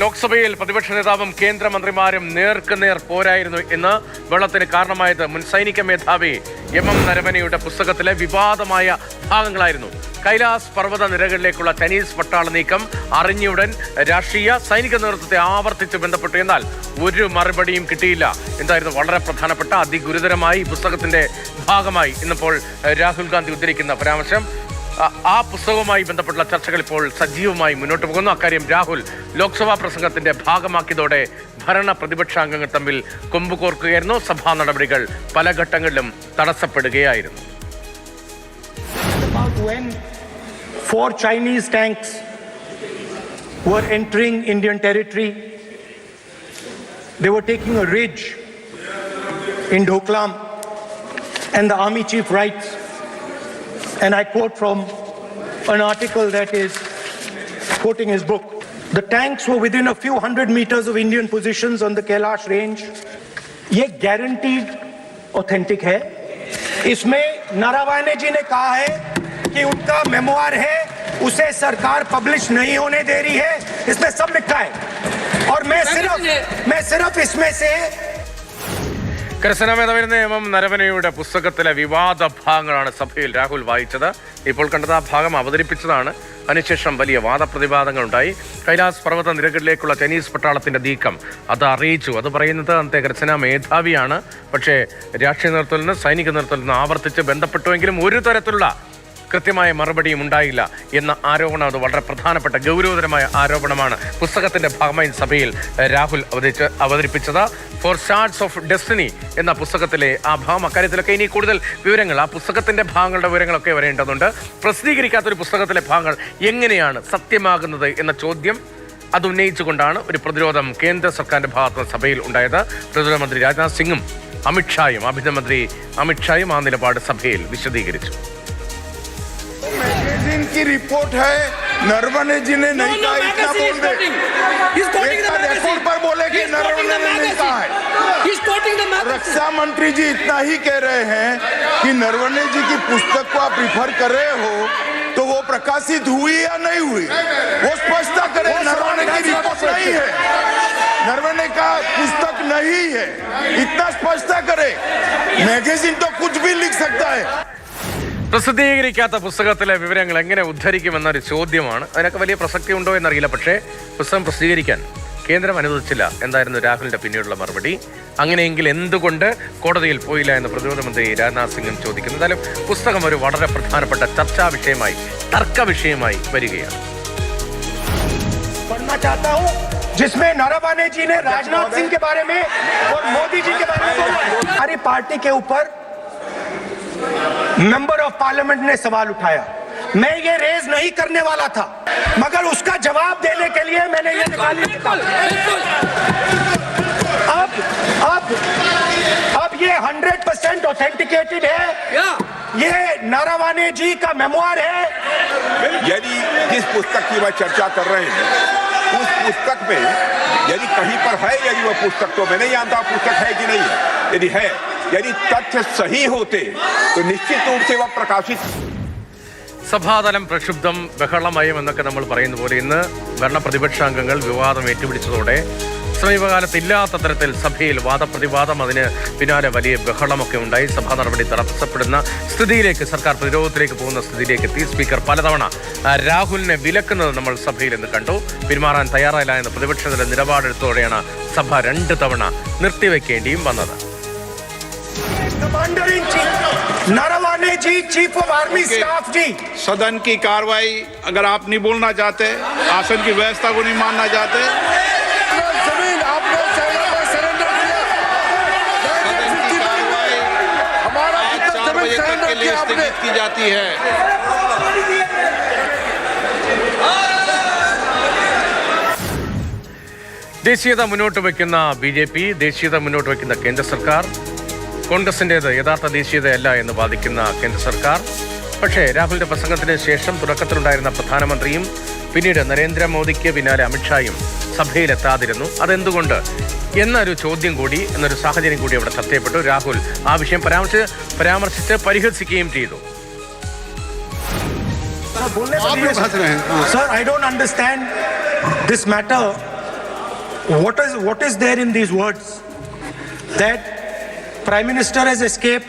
ലോക്സഭയിൽ പ്രതിപക്ഷ നേതാവും കേന്ദ്രമന്ത്രിമാരും നേർക്കുനേർ പോരായിരുന്നു എന്ന് വെള്ളത്തിന് കാരണമായത് മുൻ സൈനിക മേധാവി എം എം നരവനയുടെ പുസ്തകത്തിലെ വിവാദമായ ഭാഗങ്ങളായിരുന്നു. കൈലാസ് പർവത നിരകളിലേക്കുള്ള ചൈനീസ് പട്ടാള നീക്കം അറിഞ്ഞുടൻ രാഷ്ട്രീയ സൈനിക നേതൃത്വത്തെ ആവർത്തിച്ച് ബന്ധപ്പെട്ടു എന്നാൽ ഒരു മറുപടിയും കിട്ടിയില്ല. എന്തായിരുന്നു വളരെ പ്രധാനപ്പെട്ട അതിഗുരുതരമായി പുസ്തകത്തിന്റെ ഭാഗമായി ഇന്നിപ്പോൾ രാഹുൽ ഗാന്ധി ഉദ്ധരിക്കുന്ന പരാമർശം. ആ- പുസ്തകവുമായി ബന്ധപ്പെട്ടുള്ള ചർച്ചകൾ ഇപ്പോൾ സജീവമായി മുന്നോട്ട് പോകുന്നു അക്കാര്യം രാഹുൽ ലോക്സഭാ പ്രസംഗത്തിന്റെ ഭാഗമാക്കിയതോടെ ഭരണ പ്രതിപക്ഷാംഗങ്ങൾ തമ്മിൽ കൊമ്പ് കോർക്കുകയായിരുന്നു സഭാ നടപടികൾ പല ഘട്ടങ്ങളിലും തടസ്സപ്പെടുകയായിരുന്നു four Chinese tanks were entering Indian territory. They were taking a ridge in Doklam, and the army chief writes, and I quote from an article that is quoting his book. The tanks were within a few hundred meters of Indian positions on the Kailash range. ये guaranteed authentic है इसमें नारावाने जी ने कहा है कि उनका memoir है उसे सरकार पब्लिश नहीं होने दे रही है इसमें सब लिखा है और मैं सिर्फ़ मैं सिर्फ़ इसमें से കരസേനാ നിയമം നരവനയുടെ പുസ്തകത്തിലെ വിവാദ ഭാഗങ്ങളാണ് സഭയിൽ രാഹുൽ വായിച്ചത്. ഇപ്പോൾ കണ്ടത് ആ ഭാഗം അവതരിപ്പിച്ചതാണ്. അതിനുശേഷം വലിയ വാദപ്രതിവാദങ്ങൾ ഉണ്ടായി കൈലാസ് പർവത നിരകളിലേക്കുള്ള ചൈനീസ് പട്ടാളത്തിന്റെ നീക്കം അത് അറിയിച്ചു. അത് പറയുന്നത് അന്നത്തെ കർശന മേധാവിയാണ്. പക്ഷേ രാഷ്ട്രീയ നേതൃത്വത്തിൽ നിന്ന് സൈനിക നേതൃത്വത്തിൽ നിന്ന് ആവർത്തിച്ച് ബന്ധപ്പെട്ടുവെങ്കിലും ഒരു തരത്തിലുള്ള കൃത്യമായ മറുപടിയും ഉണ്ടായില്ല എന്ന ആരോപണം അത് വളരെ പ്രധാനപ്പെട്ട ഗൗരവതരമായ ആരോപണമാണ് പുസ്തകത്തിന്റെ ഭാഗമായി സഭയിൽ രാഹുൽ അവതരിച്ച് അവതരിപ്പിച്ചത്. ഫോർ ഷാർട്സ് ഓഫ് ഡെസ്റ്റിനി എന്ന പുസ്തകത്തിലെ ആ ഭാഗം അക്കാര്യത്തിലൊക്കെ ഇനി കൂടുതൽ വിവരങ്ങൾ ആ പുസ്തകത്തിന്റെ ഭാഗങ്ങളുടെ വിവരങ്ങളൊക്കെ വരേണ്ടതുണ്ട്. പ്രസിദ്ധീകരിക്കാത്തൊരു പുസ്തകത്തിലെ ഭാഗങ്ങൾ എങ്ങനെയാണ് സത്യമാകുന്നത് എന്ന ചോദ്യം അത് ഉന്നയിച്ചുകൊണ്ടാണ് ഒരു പ്രതിരോധം കേന്ദ്ര സർക്കാരിന്റെ ഭാഗത്ത് സഭയിൽ ഉണ്ടായത്. പ്രതിരോധ മന്ത്രി രാജ്നാഥ് സിംഗും അമിത്ഷായും ആഭ്യന്തരമന്ത്രി അമിത്ഷായും ആ നിലപാട് സഭയിൽ വിശദീകരിച്ചു. मैगजीन की रिपोर्ट है नरवणे जी ने नहीं No, no, कहा इतना बोल दे. रिकॉर्ड पर बोले कि नरवणे ने नहीं कहा है. रक्षा मंत्री जी इतना ही कह रहे हैं कि नरवणे जी की पुस्तक को आप रिफर कर रहे हो तो वो प्रकाशित हुई या नहीं हुई? वो स्पष्टता करे नरवणे की रिपोर्ट नहीं है। नरवणे का पुस्तक नहीं है। इतना स्पष्टता करे। मैगजीन तो कुछ भी लिख सकता है। പ്രസിദ്ധീകരിക്കാത്ത പുസ്തകത്തിലെ വിവരങ്ങൾ എങ്ങനെ ഉദ്ധരിക്കുമെന്നൊരു ചോദ്യമാണ് അതിനൊക്കെ വലിയ പ്രസക്തി ഉണ്ടോ എന്നറിയില്ല പക്ഷേ പുസ്തകം പ്രസിദ്ധീകരിക്കാൻ കേന്ദ്രം അനുവദിച്ചില്ല എന്തായിരുന്നു രാഹുലിന്റെ പിന്നീടുള്ള മറുപടി അങ്ങനെയെങ്കിൽ എന്തുകൊണ്ട് കോടതിയിൽ പോയില്ല എന്ന് പ്രതിരോധ മന്ത്രി രാജ്നാഥ് സിംഗും ചോദിക്കുന്നു എന്തായാലും പുസ്തകം ഒരു വളരെ പ്രധാനപ്പെട്ട ചർച്ചാ വിഷയമായി തർക്ക വിഷയമായി വരികയാണ് पढ़ना चाहता हूं जिसमें नारावाने जी ने राजनाथ सिंह के बारे में और मोदी जी के बारे में बोला है। हमारी पार्टी के ऊपर मेंबर ऑफ़ पार्लियामेंट ने सवाल उठाया। मैं ये रेज नहीं करने वाला था मगर उसका जवाब देने के लिए मैंने ये निकाली अब अब अब ये हंड्रेड परसेंट ऑथेंटिकेटेड है। ये। नारावाने जी का मेमोआर है। यदि जिस पुस्तक की वह चर्चा कर रहे हैं उस पुस्तक में यदि कहीं पर है यदि वह पुस्तक तो मैं नहीं जानता पुस्तक है कि नहीं। है यदि है यदि तथ्य सही होते तो निश्चित रूप से वह प्रकाशित സഭാതലം പ്രക്ഷുബ്ധം ബഹളമയം എന്നൊക്കെ നമ്മൾ പറയുന്ന പോലെ ഇന്ന് ഭരണ പ്രതിപക്ഷാംഗങ്ങൾ വിവാദം ഏറ്റുപിടിച്ചതോടെ സമീപകാലത്ത് ഇല്ലാത്ത തരത്തിൽ സഭയിൽ വാദപ്രതിവാദം അതിന് പിന്നാലെ വലിയ ബഹളമൊക്കെ ഉണ്ടായി സഭാ നടപടി തടസ്സപ്പെടുന്ന സ്ഥിതിയിലേക്ക് സർക്കാർ പ്രതിരോധത്തിലേക്ക് പോകുന്ന സ്ഥിതിയിലേക്ക് എത്തി സ്പീക്കർ പലതവണ ആ, രാഹുലിനെ വിലക്കുന്നത് നമ്മൾ സഭയിൽ ഇന്ന് കണ്ടു പിന്മാറാൻ തയ്യാറായില്ല എന്ന പ്രതിപക്ഷത്തിന്റെ നിലപാടെടുത്തോടെയാണ് സഭ രണ്ട് തവണ നിർത്തിവെക്കേണ്ടിയും വന്നത് commander in chief Naravane ji chief of army staff ji सदन की कार्रवाई अगर आप नहीं बोलना चाहते आसन की व्यवस्था को नहीं मानना चाहते जमीन आपने चाइना में सरेंडर किया सदन की कार्रवाई हमारा आज कितना चार जमीन बजे तक सरेंडर के लिए किया आपने स्थगित की जाती है ദേശീയത മുന്നോട്ട് വയ്ക്കുന്ന ബി ജെ പി ദേശീയത മുന്നോട്ട് വയ്ക്കുന്ന കേന്ദ്ര സർക്കാർ കോൺഗ്രസിന്റേത് യഥാർത്ഥ ദേശീയതയല്ല എന്ന് വാദിക്കുന്ന കേന്ദ്ര സർക്കാർ. പക്ഷേ രാഹുലിന്റെ പ്രസംഗത്തിന് ശേഷം തുടക്കത്തിലുണ്ടായിരുന്ന പ്രധാനമന്ത്രിയും പിന്നീട് നരേന്ദ്രമോദിക്ക് പിന്നാലെ അമിത്ഷായും സഭയിലെത്താതിരുന്നു. അതെന്തുകൊണ്ട്? എന്നൊരു ചോദ്യം കൂടി എന്നൊരു സാഹചര്യം കൂടി അവിടെ ചർച്ചയപ്പെട്ടു രാഹുൽ ആ വിഷയം പരാമർശിച്ച് പരാമർശിച്ച് പരിഹസിക്കുകയും ചെയ്തു. Sir I don't understand this matter what is what is there in these words that these words? That Prime Minister has escaped.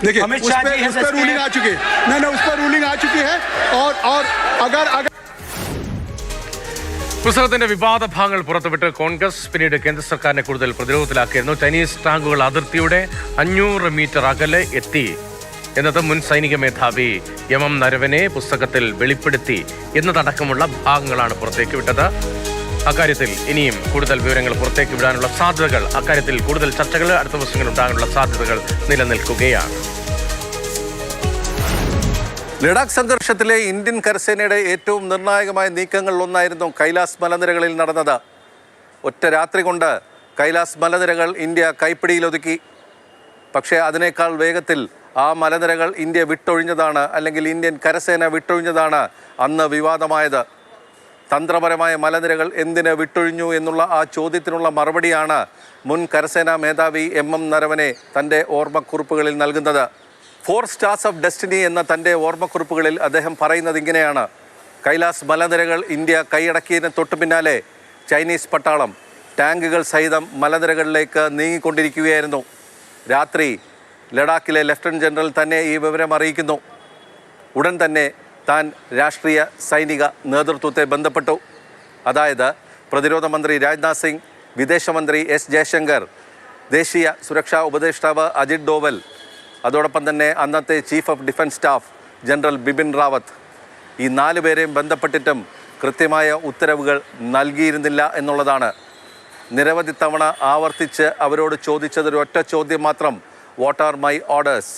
देखिए अमित उस शाह पर जी उस has पर रूलिंग आ escaped. चुकी है नहीं नहीं उस पर रूलिंग आ चुकी है और और अगर अगर പുസ്തകത്തിന്റെ വിവാദ ഭാഗങ്ങൾ പുറത്തുവിട്ട് കോൺഗ്രസ് പിന്നീട് കേന്ദ്ര സർക്കാരിനെ കൂടുതൽ പ്രതിരോധത്തിലാക്കിയിരുന്നു ചൈനീസ് ടാങ്കുകൾ അതിർത്തിയുടെ അഞ്ഞൂറ് മീറ്റർ അകലെ എത്തി എന്നത് മുൻ സൈനിക മേധാവി എം എം നരവനെ പുസ്തകത്തിൽ വെളിപ്പെടുത്തി എന്നതടക്കമുള്ള ഭാഗങ്ങളാണ് പുറത്തേക്ക് വിട്ടത് അക്കാര്യത്തിൽ ഇനിയും കൂടുതൽ വിവരങ്ങൾ പുറത്തേക്ക് വിടാനുള്ള സാധ്യതകൾ അക്കാര്യത്തിൽ കൂടുതൽ ചർച്ചകൾ അടുത്ത ദിവസങ്ങളിൽ ഉണ്ടാകാനുള്ള സാധ്യതകൾ നിലനിൽക്കുകയാണ്. ലഡാക്ക് സംഘർഷത്തിലെ ഇന്ത്യൻ കരസേനയുടെ ഏറ്റവും നിർണായകമായ നീക്കങ്ങളിലൊന്നായിരുന്നു കൈലാസ് മലനിരകളിൽ നടന്നത്. ഒറ്റ രാത്രി കൊണ്ട് കൈലാസ് മലനിരകൾ ഇന്ത്യ കൈപ്പിടിയിലൊതുക്കി. പക്ഷേ അതിനേക്കാൾ വേഗത്തിൽ ആ മലനിരകൾ ഇന്ത്യ വിട്ടൊഴിഞ്ഞതാണ് അല്ലെങ്കിൽ ഇന്ത്യൻ കരസേന വിട്ടൊഴിഞ്ഞതാണ് അന്ന് വിവാദമായത്. തന്ത്രപരമായ മലനിരകൾ എന്തിന് വിട്ടൊഴിഞ്ഞു എന്നുള്ള ആ ചോദ്യത്തിനുള്ള മറുപടിയാണ് മുൻ കരസേനാ മേധാവി എം എം നരവനെ തന്റെ ഓർമ്മക്കുറിപ്പുകളിൽ നൽകുന്നത്. ഫോർ സ്റ്റാർസ് ഓഫ് ഡെസ്റ്റിനി എന്ന തന്റെ ഓർമ്മക്കുറിപ്പുകളിൽ അദ്ദേഹം പറയുന്നത് ഇങ്ങനെയാണ്. കൈലാസ് മലനിരകൾ ഇന്ത്യ കൈയടക്കിയതിന് തൊട്ടു പിന്നാലെ ചൈനീസ് പട്ടാളം ടാങ്കുകൾ സഹിതം മലനിരകളിലേക്ക് നീങ്ങിക്കൊണ്ടിരിക്കുകയായിരുന്നു. രാത്രി ലഡാക്കിലെ ലഫ്റ്റനന്റ് ജനറൽ തന്നെ ഈ വിവരം അറിയിക്കുന്നു. ഉടൻ തന്നെ താൻ രാഷ്ട്രീയ സൈനിക നേതൃത്വത്തെ ബന്ധപ്പെട്ടു. അതായത് പ്രതിരോധ മന്ത്രി രാജ്നാഥ് സിംഗ് വിദേശമന്ത്രി എസ് ജയശങ്കർ ദേശീയ സുരക്ഷാ ഉപദേഷ്ടാവ് അജിത് ഡോവൽ അതോടൊപ്പം തന്നെ അന്നത്തെ chief of defence staff general Bipin Rawat. ഈ നാല് പേരെയും ബന്ധപ്പെട്ടിട്ടും കൃത്യമായ ഉത്തരവുകൾ നൽകിയിരുന്നില്ല എന്നുള്ളതാണ്. നിരവധി തവണ ആവർത്തിച്ച് അവരോട് ചോദിച്ചതൊരു ഒറ്റ ചോദ്യം മാത്രം വാട്ട് ആർ മൈ ഓർഡേഴ്സ്?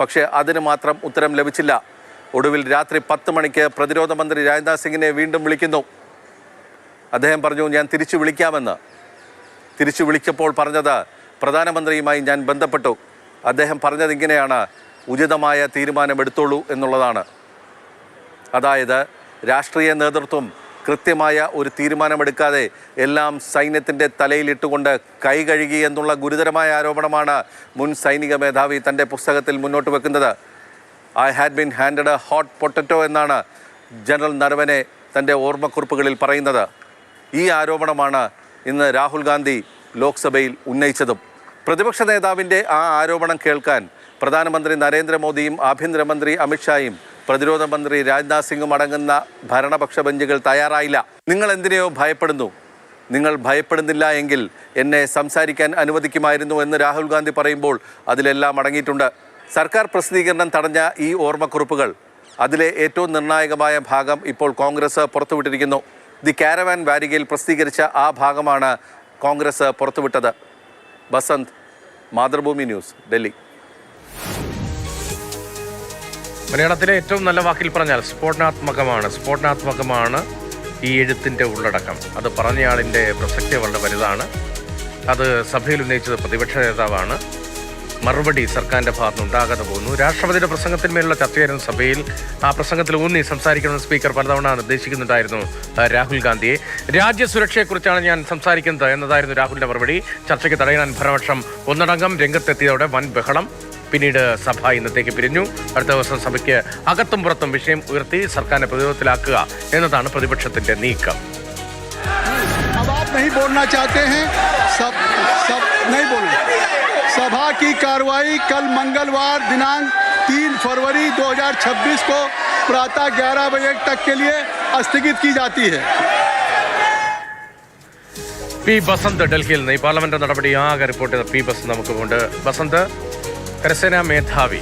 പക്ഷേ അതിന് മാത്രം ഉത്തരം ലഭിച്ചില്ല. ഒടുവിൽ രാത്രി പത്ത് മണിക്ക് പ്രതിരോധ മന്ത്രി രാജ്നാഥ് സിംഗിനെ വീണ്ടും വിളിക്കുന്നു. അദ്ദേഹം പറഞ്ഞു ഞാൻ തിരിച്ചു വിളിക്കാമെന്ന്. തിരിച്ചു വിളിച്ചപ്പോൾ പറഞ്ഞത് പ്രധാനമന്ത്രിയുമായി ഞാൻ ബന്ധപ്പെട്ടു. അദ്ദേഹം പറഞ്ഞത് ഇങ്ങനെയാണ് ഉചിതമായ തീരുമാനമെടുത്തോളൂ എന്നുള്ളതാണ്. അതായത് രാഷ്ട്രീയ നേതൃത്വം കൃത്യമായ ഒരു തീരുമാനമെടുക്കാതെ എല്ലാം സൈന്യത്തിന്റെ തലയിലിട്ടുകൊണ്ട് കൈ കഴുകി എന്നുള്ള ഗുരുതരമായ ആരോപണമാണ് മുൻ സൈനിക മേധാവി തന്റെ പുസ്തകത്തിൽ മുന്നോട്ട് വെക്കുന്നത്. I had been handed a hot potato എന്നാണ് ജനറൽ നരവനെ തന്റെ ഓർമ്മക്കുറിപ്പുകളിൽ പറയുന്നത്. ഈ ആരോപണമാണ് ഇന്ന് രാഹുൽ ഗാന്ധി ലോക്സഭയിൽ ഉന്നയിച്ചതും. പ്രതിപക്ഷ നേതാവിന്റെ ആ ആരോപണം കേൾക്കാൻ പ്രധാനമന്ത്രി നരേന്ദ്രമോദിയും ആഭ്യന്തരമന്ത്രി അമിത്ഷായും പ്രതിരോധ മന്ത്രി രാജ്നാഥ് സിംഗും അടങ്ങുന്ന ഭരണപക്ഷ ബെഞ്ചുകൾ തയ്യാറായില്ല. നിങ്ങൾ എന്തിനെയോ ഭയപ്പെടുന്നു. നിങ്ങൾ ഭയപ്പെടുന്നില്ല എങ്കിൽ എന്നെ സംസാരിക്കാൻ അനുവദിക്കുമായിരുന്നു എന്ന് രാഹുൽ ഗാന്ധി പറയുമ്പോൾ അതിലെല്ലാം അടങ്ങിയിട്ടുണ്ട്. സർക്കാർ പ്രസിദ്ധീകരണം തടഞ്ഞ ഈ ഓർമ്മക്കുറിപ്പുകൾ അതിലെ ഏറ്റവും നിർണായകമായ ഭാഗം ഇപ്പോൾ കോൺഗ്രസ് പുറത്തുവിട്ടിരിക്കുന്നു. ദി കാരവാൻ വാരികയിൽ പ്രസിദ്ധീകരിച്ച ആ ഭാഗമാണ് കോൺഗ്രസ് പുറത്തുവിട്ടത്. ബസന്ത് മാതൃഭൂമി ന്യൂസ് ഡൽഹി. മലയാളത്തിലെ ഏറ്റവും നല്ല വാക്കിൽ പറഞ്ഞാൽ സ്ഫോടനാത്മകമാണ്. സ്ഫോടനാത്മകമാണ് ഈ എഴുത്തിന്റെ ഉള്ളടക്കം. അത് പറഞ്ഞയാളിന്റെ പ്രസക്തി വളരെ വലുതാണ്. അത് സഭയിൽ ഉന്നയിച്ചത് പ്രതിപക്ഷ നേതാവാണ്. മറുപടി സർക്കാരിൻ്റെ ഭാഗത്ത് ഉണ്ടാകാതെ പോകുന്നു രാഷ്ട്രപതിയുടെ പ്രസംഗത്തിന്മേലുള്ള ചർച്ചയായിരുന്നു സഭയിൽ ആ പ്രസംഗത്തിൽ ഊന്നി സംസാരിക്കണമെന്ന് സ്പീക്കർ പലതവണ നിർദ്ദേശിക്കുന്നുണ്ടായിരുന്നു ആ, രാഹുൽ ഗാന്ധിയെ രാജ്യസുരക്ഷയെക്കുറിച്ചാണ് ഞാൻ സംസാരിക്കുന്നത് എന്നതായിരുന്നു രാഹുലിന്റെ മറുപടി ചർച്ചയ്ക്ക് തടയാൻ ഭരണപക്ഷം ഒന്നടങ്കം രംഗത്തെത്തിയതോടെ വൻ ബഹളം പിന്നീട് സഭ ഇന്നത്തേക്ക് പിരിഞ്ഞു അടുത്ത ദിവസം സഭയ്ക്ക് അകത്തും പുറത്തും വിഷയം ഉയർത്തി സർക്കാരിനെ പ്രതിരോധത്തിലാക്കുക എന്നതാണ് പ്രതിപക്ഷത്തിന്റെ നീക്കം अब आप नहीं बोलना चाहते हैं सब सब नहीं बोलना सभा की कार्रवाई कल मंगलवार दिनांक 3 फरवरी 2026 को प्रातः 11 बजे तक के लिए स्थगित की जाती है പി ബസന്ത് ഡൽഹിയിൽ നിന്ന് ഈ പാർലമെന്റ് നടപടി ആകെ റിപ്പോർട്ട് ചെയ്ത പി ബസന്ത് നമുക്ക് ഉണ്ട് ബസന്ത് കരസേനാ മേധാവി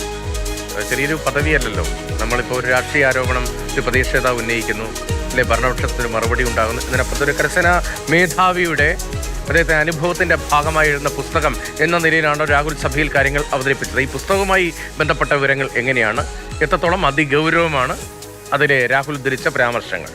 അത് ചെറിയൊരു പദവിയല്ലല്ലോ നമ്മളിപ്പോൾ ഒരു രാഷ്ട്രീയ ആരോപണം ഒരു പ്രതിപക്ഷ നേതാവ് ഉന്നയിക്കുന്നു അല്ലെ ഭരണപക്ഷത്തിന് മറുപടി ഉണ്ടാകുന്നു ഇതിനപ്പുറത്ത് ഒരു കരസേനാ മേധാവിയുടെ അദ്ദേഹത്തെ അനുഭവത്തിന്റെ ഭാഗമായി എഴുതുന്ന പുസ്തകം എന്ന നിലയിലാണ് രാഹുൽ സഭയിൽ കാര്യങ്ങൾ അവതരിപ്പിച്ചത്. ഈ പുസ്തകവുമായി ബന്ധപ്പെട്ട വിവരങ്ങൾ എങ്ങനെയാണ്? എത്രത്തോളം അതിഗൗരവമാണ് അതിലെ രാഹുൽ ഉദ്ധരിച്ച പരാമർശങ്ങൾ?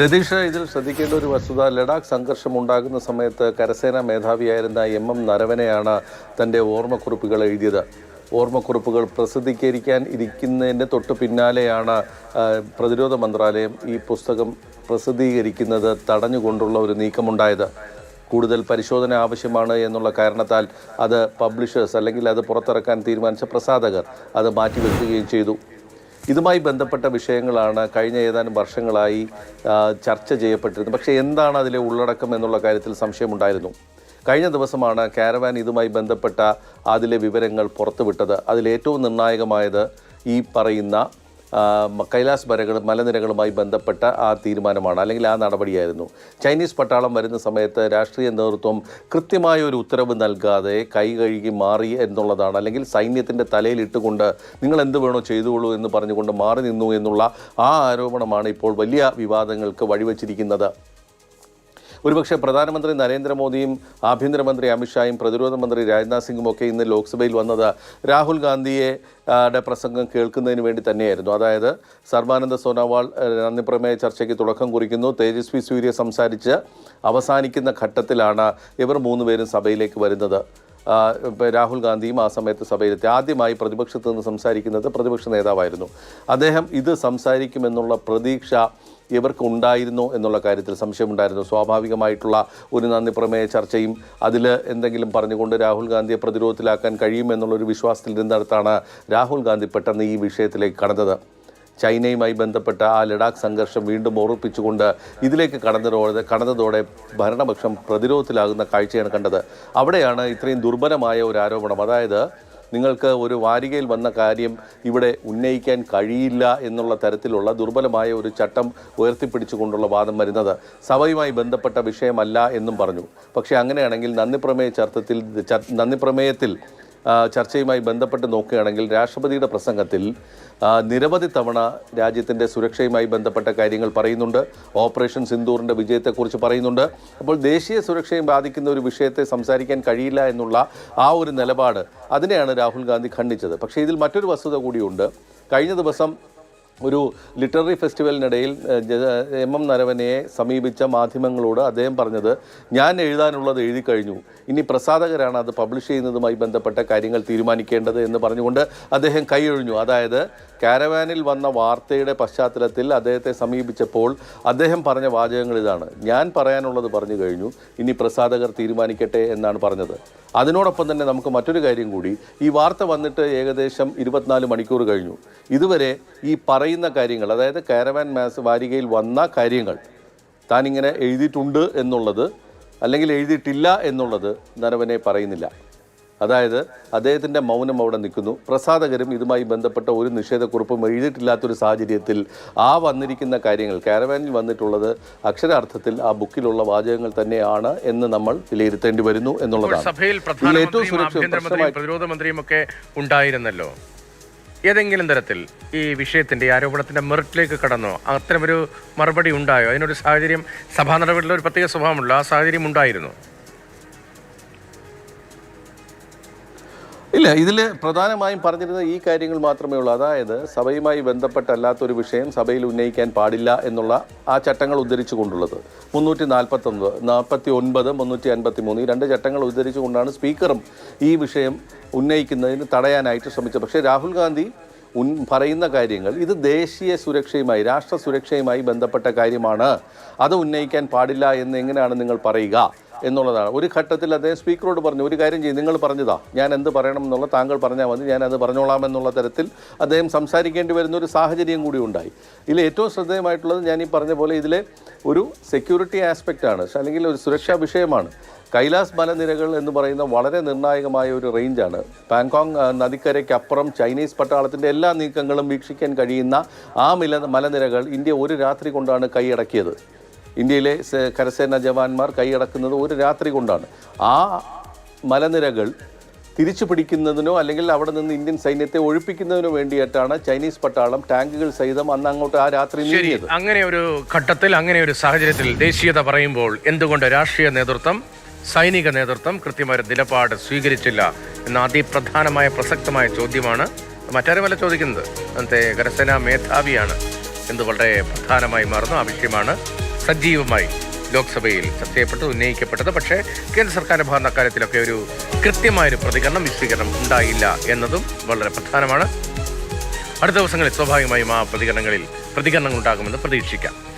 രതീഷ് ഇതിൽ ശ്രദ്ധിക്കേണ്ട ഒരു വസ്തുത ലഡാക്ക് സംഘർഷം ഉണ്ടാകുന്ന സമയത്ത് കരസേനാ മേധാവിയായിരുന്ന എം എം നരവനെയാണ് തന്റെ ഓർമ്മക്കുറിപ്പുകൾ എഴുതിയത്. ഓർമ്മക്കുറിപ്പുകൾ പ്രസിദ്ധീകരിക്കാൻ ഇരിക്കുന്നതിന്റെ തൊട്ട് പിന്നാലെയാണ് പ്രതിരോധ മന്ത്രാലയം ഈ പുസ്തകം പ്രസിദ്ധീകരിക്കുന്നത് തടഞ്ഞുകൊണ്ടുള്ള ഒരു നീക്കമുണ്ടായത്. കൂടുതൽ പരിശോധന ആവശ്യമാണ് എന്നുള്ള കാരണത്താൽ അത് പബ്ലിഷേഴ്സ് അല്ലെങ്കിൽ അത് പുറത്തിറക്കാൻ തീരുമാനിച്ച പ്രസാധകർ അത് മാറ്റിവെക്കുകയും ചെയ്തു. ഇതുമായി ബന്ധപ്പെട്ട വിഷയങ്ങളാണ് കഴിഞ്ഞ ഏതാനും വർഷങ്ങളായി ചർച്ച ചെയ്യപ്പെട്ടിരുന്നത്. പക്ഷേ എന്താണ് അതിലെ ഉള്ളടക്കം എന്നുള്ള കാര്യത്തിൽ സംശയമുണ്ടായിരുന്നു. കഴിഞ്ഞ ദിവസമാണ് കാരവാൻ ഇതുമായി ബന്ധപ്പെട്ട അതിലെ വിവരങ്ങൾ പുറത്തുവിട്ടത്. അതിലേറ്റവും നിർണായകമായത് ഈ പറയുന്ന കൈലാസ് മരകൾ മലനിരകളുമായി ബന്ധപ്പെട്ട ആ തീരുമാനമാണ് അല്ലെങ്കിൽ ആ നടപടിയായിരുന്നു. ചൈനീസ് പട്ടാളം വരുന്ന സമയത്ത് രാഷ്ട്രീയ നേതൃത്വം കൃത്യമായ ഒരു ഉത്തരവ് നൽകാതെ കൈ കഴുകി മാറി എന്നുള്ളതാണ്. അല്ലെങ്കിൽ സൈന്യത്തിന്റെ തലയിൽ ഇട്ടുകൊണ്ട് നിങ്ങൾ എന്ത് വേണോ ചെയ്തുകൊള്ളൂ എന്ന് പറഞ്ഞുകൊണ്ട് മാറി നിന്നു എന്നുള്ള ആ ആരോപണമാണ് ഇപ്പോൾ വലിയ വിവാദങ്ങൾക്ക് വഴിവെച്ചിരിക്കുന്നത്. ഒരുപക്ഷെ പ്രധാനമന്ത്രി നരേന്ദ്രമോദിയും ആഭ്യന്തരമന്ത്രി അമിത്ഷായും പ്രതിരോധ മന്ത്രി രാജ്നാഥ് സിംഗും ഒക്കെ ഇന്ന് ലോക്സഭയിൽ വന്നത് രാഹുൽ ഗാന്ധിയെ പ്രസംഗം കേൾക്കുന്നതിന് വേണ്ടി തന്നെയായിരുന്നു. അതായത് സർബാനന്ദ സോനോവാൾ നന്ദിപ്രമേയ ചർച്ചയ്ക്ക് തുടക്കം കുറിക്കുന്നു. തേജസ്വി സൂര്യ സംസാരിച്ച് അവസാനിക്കുന്ന ഘട്ടത്തിലാണ് ഇവർ മൂന്നുപേരും സഭയിലേക്ക് വരുന്നത്. രാഹുൽ ഗാന്ധിയും ആ സമയത്ത് സഭയിലെത്തി. ആദ്യമായി പ്രതിപക്ഷത്ത് നിന്ന് സംസാരിക്കുന്നത് പ്രതിപക്ഷ നേതാവായിരുന്നു. അദ്ദേഹം ഇത് സംസാരിക്കുമെന്നുള്ള പ്രതീക്ഷ ഇവർക്ക് ഉണ്ടായിരുന്നോ എന്നുള്ള കാര്യത്തിൽ സംശയമുണ്ടായിരുന്നു. സ്വാഭാവികമായിട്ടുള്ള ഒരു നന്ദി പ്രമേയ ചർച്ചയും അതിൽ എന്തെങ്കിലും പറഞ്ഞുകൊണ്ട് രാഹുൽ ഗാന്ധിയെ പ്രതിരോധത്തിലാക്കാൻ കഴിയുമെന്നുള്ളൊരു വിശ്വാസത്തിൽ നിന്നിടത്താണ് രാഹുൽ ഗാന്ധി പെട്ടെന്ന് ഈ വിഷയത്തിലേക്ക് കടന്നത്. ചൈനയുമായി ബന്ധപ്പെട്ട ആ ലഡാക്ക് സംഘർഷം വീണ്ടും ഓർപ്പിച്ചുകൊണ്ട് ഇതിലേക്ക് കടന്നതോടെ കടന്നതോടെ ഭരണപക്ഷം പ്രതിരോധത്തിലാകുന്ന കാഴ്ചയാണ് കണ്ടത്. അവിടെയാണ് ഇത്രയും ദുർബലമായ ഒരു ആരോപണം. അതായത് നിങ്ങൾക്ക് ഒരു വാരികയിൽ വന്ന കാര്യം ഇവിടെ ഉന്നയിക്കാൻ കഴിയില്ല എന്നുള്ള തരത്തിലുള്ള ദുർബലമായ ഒരു ചട്ടം ഉയർത്തിപ്പിടിച്ചുകൊണ്ടുള്ള വാദം വരുന്നത് സഭയുമായി ബന്ധപ്പെട്ട വിഷയമല്ല എന്നും പറഞ്ഞു. പക്ഷേ അങ്ങനെയാണെങ്കിൽ നന്ദിപ്രമേയ ചർത്തത്തിൽ നന്ദിപ്രമേയത്തിൽ ചർച്ചയുമായി ബന്ധപ്പെട്ട് നോക്കുകയാണെങ്കിൽ രാഷ്ട്രപതിയുടെ പ്രസംഗത്തിൽ നിരവധി തവണ രാജ്യത്തിന്റെ സുരക്ഷയുമായി ബന്ധപ്പെട്ട കാര്യങ്ങൾ പറയുന്നുണ്ട്. ഓപ്പറേഷൻ സിന്ദൂറിന്റെ വിജയത്തെക്കുറിച്ച് പറയുന്നുണ്ട്. അപ്പോൾ ദേശീയ സുരക്ഷയും ബാധിക്കുന്ന ഒരു വിഷയത്തെ സംസാരിക്കാൻ കഴിയില്ല എന്നുള്ള ആ ഒരു നിലപാട് അതിനെയാണ് രാഹുൽ ഗാന്ധി ഖണ്ഡിച്ചത്. പക്ഷേ ഇതിൽ മറ്റൊരു വസ്തുത കൂടിയുണ്ട്. കഴിഞ്ഞ ദിവസം ഒരു ലിറ്റററി ഫെസ്റ്റിവലിനിടയിൽ എം എം നരവനെയെ സമീപിച്ച മാധ്യമങ്ങളോട് അദ്ദേഹം പറഞ്ഞത് ഞാൻ എഴുതാനുള്ളത് എഴുതി കഴിഞ്ഞു ഇനി പ്രസാധകരാണ് അത് പബ്ലിഷ് ചെയ്യുന്നതുമായി ബന്ധപ്പെട്ട കാര്യങ്ങൾ തീരുമാനിക്കേണ്ടത് എന്ന് പറഞ്ഞുകൊണ്ട് അദ്ദേഹം കൈയൊഴിഞ്ഞു. അതായത് കാരവാനിൽ വന്ന വാർത്തയുടെ പശ്ചാത്തലത്തിൽ അദ്ദേഹത്തെ സമീപിച്ചപ്പോൾ അദ്ദേഹം പറഞ്ഞ വാചകങ്ങൾ ഇതാണ്. ഞാൻ പറയാനുള്ളത് പറഞ്ഞു കഴിഞ്ഞു. ഇനി പ്രസാധകർ തീരുമാനിക്കട്ടെ എന്നാണ് പറഞ്ഞത്. അതിനോടൊപ്പം തന്നെ നമുക്ക് മറ്റൊരു കാര്യം കൂടി. ഈ വാർത്ത വന്നിട്ട് ഏകദേശം ഇരുപത്തിനാല് മണിക്കൂർ കഴിഞ്ഞു. ഇതുവരെ ഈ പറയുന്ന കാര്യങ്ങൾ അതായത് കാരവാൻ മാസ് വാരികയിൽ വന്ന കാര്യങ്ങൾ താനിങ്ങനെ എഴുതിയിട്ടുണ്ട് എന്നുള്ളത് അല്ലെങ്കിൽ എഴുതിയിട്ടില്ല എന്നുള്ളത് നരവനെ പറയുന്നില്ല. അതായത് അദ്ദേഹത്തിന്റെ മൗനം അവിടെ നിൽക്കുന്നു. പ്രസാധകരും ഇതുമായി ബന്ധപ്പെട്ട ഒരു നിഷേധക്കുറിപ്പും എഴുതിയിട്ടില്ലാത്തൊരു സാഹചര്യത്തിൽ ആ വന്നിരിക്കുന്ന കാര്യങ്ങൾ കാരവാനിൽ വന്നിട്ടുള്ളത് അക്ഷരാർത്ഥത്തിൽ ആ ബുക്കിലുള്ള വാചകങ്ങൾ തന്നെയാണ് എന്ന് നമ്മൾ വിലയിരുത്തേണ്ടി വരുന്നു എന്നുള്ളതാണ്. സഭയിൽ പ്രധാനമന്ത്രിയും പ്രതിരോധ മന്ത്രിയും ഒക്കെ ഉണ്ടായിരുന്നല്ലോ. ഏതെങ്കിലും തരത്തിൽ ഈ വിഷയത്തിന്റെ ഈ ആരോപണത്തിന്റെ മെറിറ്റിലേക്ക് കടന്നോ അത്തരമൊരു മറുപടി ഉണ്ടായോ? അതിനൊരു സാഹചര്യം സഭാ നടപടികളിൽ ഒരു പ്രത്യേക സ്വഭാവമുള്ള ആ സാഹചര്യം ഉണ്ടായിരുന്നു? ഇല്ല ഇതിൽ പ്രധാനമായും പറഞ്ഞിരുന്നത് ഈ കാര്യങ്ങൾ മാത്രമേ ഉള്ളൂ. അതായത് സഭയുമായി ബന്ധപ്പെട്ടല്ലാത്തൊരു വിഷയം സഭയിൽ ഉന്നയിക്കാൻ പാടില്ല എന്നുള്ള ആ ചട്ടങ്ങൾ ഉദ്ധരിച്ചു കൊണ്ടുള്ളത് മുന്നൂറ്റി നാൽപ്പത്തൊമ്പത് നാൽപ്പത്തി ഒൻപത് മുന്നൂറ്റി അൻപത്തി മൂന്ന് ഈ രണ്ട് ചട്ടങ്ങൾ ഉദ്ധരിച്ചുകൊണ്ടാണ് സ്പീക്കറും ഈ വിഷയം ഉന്നയിക്കുന്നതിന് തടയാനായിട്ട് ശ്രമിച്ചത്. പക്ഷേ രാഹുൽ ഗാന്ധി ഉൻ പറയുന്ന കാര്യങ്ങൾ ഇത് ദേശീയ സുരക്ഷയുമായി രാഷ്ട്ര സുരക്ഷയുമായി ബന്ധപ്പെട്ട കാര്യമാണ്. അത് ഉന്നയിക്കാൻ പാടില്ല എന്ന് എങ്ങനെയാണ് നിങ്ങൾ പറയുക? എന്നുള്ളതാണ്. ഒരു ഘട്ടത്തിൽ അദ്ദേഹം സ്പീക്കറോട് പറഞ്ഞു ഒരു കാര്യം ചെയ്യും നിങ്ങൾ പറഞ്ഞതാ. ഞാൻ എന്ത് പറയണം എന്നുള്ള താങ്കൾ പറഞ്ഞാൽ മതി. ഞാൻ അത് പറഞ്ഞോളാം എന്നുള്ള തരത്തിൽ അദ്ദേഹം സംസാരിക്കേണ്ടി വരുന്ന ഒരു സാഹചര്യം കൂടി ഉണ്ടായി. ഇതിൽ ഏറ്റവും ശ്രദ്ധേയമായിട്ടുള്ളത് ഞാൻ ഈ പറഞ്ഞ പോലെ ഇതിലെ ഒരു സെക്യൂരിറ്റി ആസ്പെക്റ്റ് ആണ് അല്ലെങ്കിൽ ഒരു സുരക്ഷാ വിഷയമാണ്. കൈലാസ് മലനിരകൾ എന്ന് പറയുന്ന വളരെ നിർണായകമായ ഒരു റേഞ്ചാണ് പാങ്കോങ് നദിക്കരയ്ക്കപ്പുറം ചൈനീസ് പട്ടാളത്തിന്റെ എല്ലാ നീക്കങ്ങളും വീക്ഷിക്കാൻ കഴിയുന്ന ആ മില മലനിരകൾ ഇന്ത്യ ഒരു രാത്രി കൊണ്ടാണ് കൈയടക്കിയത്. ഇന്ത്യയിലെ കരസേന ജവാന്മാർ കൈയടക്കുന്നത് ഒരു രാത്രി കൊണ്ടാണ്. ആ മലനിരകൾ തിരിച്ചു പിടിക്കുന്നതിനോ അല്ലെങ്കിൽ അവിടെ നിന്ന് ഇന്ത്യൻ സൈന്യത്തെ ഒഴിപ്പിക്കുന്നതിനോ വേണ്ടിയിട്ടാണ് ചൈനീസ് പട്ടാളം ടാങ്കുകൾ സഹിതം അന്ന് അങ്ങോട്ട് ആ രാത്രി നീങ്ങിയത്. അങ്ങനെ ഒരു ഘട്ടത്തിൽ അങ്ങനെ ഒരു സാഹചര്യത്തിൽ ദേശീയത പറയുമ്പോൾ എന്തുകൊണ്ട് രാഷ്ട്രീയ നേതൃത്വം സൈനിക നേതൃത്വം കൃത്യമായ നിലപാട് സ്വീകരിച്ചില്ല എന്ന അതിപ്രധാനമായ പ്രസക്തമായ ചോദ്യമാണ് മറ്റാരുമല്ല ചോദിക്കുന്നത്. അന്നത്തെ കരസേനാ മേധാവിയാണ് എന്ത് വളരെ പ്രധാനമായി മാറുന്നു ആ വിഷയമാണ്. സജീവമായി ലോക്സഭയിൽ ചർച്ച ചെയ്യപ്പെട്ടത് ഉന്നയിക്കപ്പെട്ടത്. പക്ഷേ കേന്ദ്ര സർക്കാരിന്റെ ഭാഗത്ത് അക്കാര്യത്തിലൊക്കെ ഒരു കൃത്യമായൊരു പ്രതികരണം വിശദീകരണം ഉണ്ടായില്ല എന്നതും വളരെ പ്രധാനമാണ്. അടുത്ത ദിവസങ്ങളിൽ സ്വാഭാവികമായും ആ പ്രതികരണങ്ങളിൽ പ്രതികരണങ്ങൾ ഉണ്ടാകുമെന്ന് പ്രതീക്ഷിക്കാം.